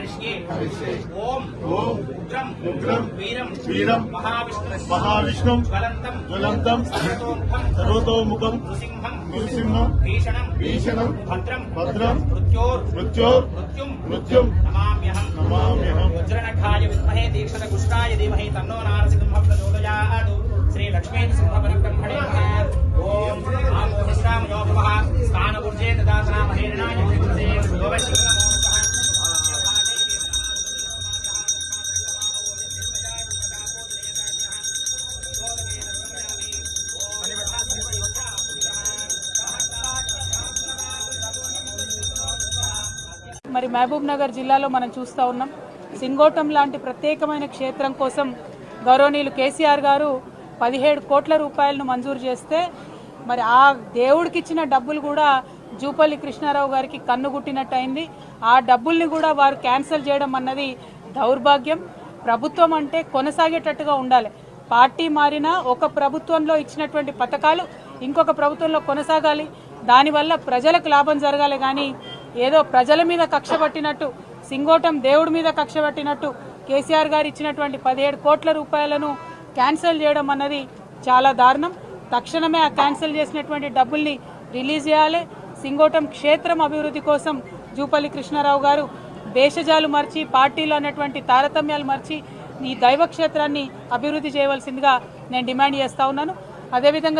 ओम उग्रम उग्रम वीरम वीरम महाविष्णु। महाविष्णु। ज्वलंतम ज्वलंतम सर्वतोमुखम नृसिंहम नृसिंहम भद्रम भद्रम मृत्योर मृत्योर मृत्युम। मृत्युम। नमाम्यहम। नमाम्यहम। वज्रनखाय विद्महे दीक्षतकुष्ठाय धीमहि तन्नो श्री लक्ष्मी सिंह परब्रह्मणे ओम आम सहस्राम योगवः स्थानपुरुषे ददासना మరి మహబూబ్ నగర్ జిల్లాలో మనం చూస్తూ ఉన్నాం. సింగోటం లాంటి ప్రత్యేకమైన క్షేత్రం కోసం గౌరవనీయులు కేసీఆర్ గారు పదిహేడు కోట్ల రూపాయలను మంజూరు చేస్తే మరి ఆ దేవుడికి ఇచ్చిన డబ్బులు కూడా జూపల్లి కృష్ణారావు గారికి కన్నుగుట్టినట్టు అయింది ఆ డబ్బుల్ని కూడా వారు క్యాన్సిల్ చేయడం అన్నది దౌర్భాగ్యం. ప్రభుత్వం అంటే కొనసాగేటట్టుగా ఉండాలి. పార్టీ మారినా ఒక ప్రభుత్వంలో ఇచ్చినటువంటి పథకాలు ఇంకొక ప్రభుత్వంలో కొనసాగాలి. దానివల్ల ప్రజలకు లాభం జరగాలి కానీ ఏదో ప్రజల మీద కక్ష పట్టినట్టు సింగోటం దేవుడి మీద కక్ష పట్టినట్టు కేసీఆర్ గారు ఇచ్చినటువంటి పదిహేడు కోట్ల రూపాయలను క్యాన్సిల్ చేయడం అన్నది చాలా దారుణం. తక్షణమే ఆ క్యాన్సిల్ చేసినటువంటి డబ్బుల్ని రిలీజ్ చేయాలి. సింగోటం క్షేత్రం అభివృద్ధి కోసం జూపల్లి కృష్ణారావు గారు దేశజాలు మర్చి పార్టీలు అన్నటువంటి తారతమ్యాలు మర్చి ఈ దైవ క్షేత్రాన్ని అభివృద్ధి చేయవలసిందిగా నేను డిమాండ్ చేస్తా ఉన్నాను. అదేవిధంగా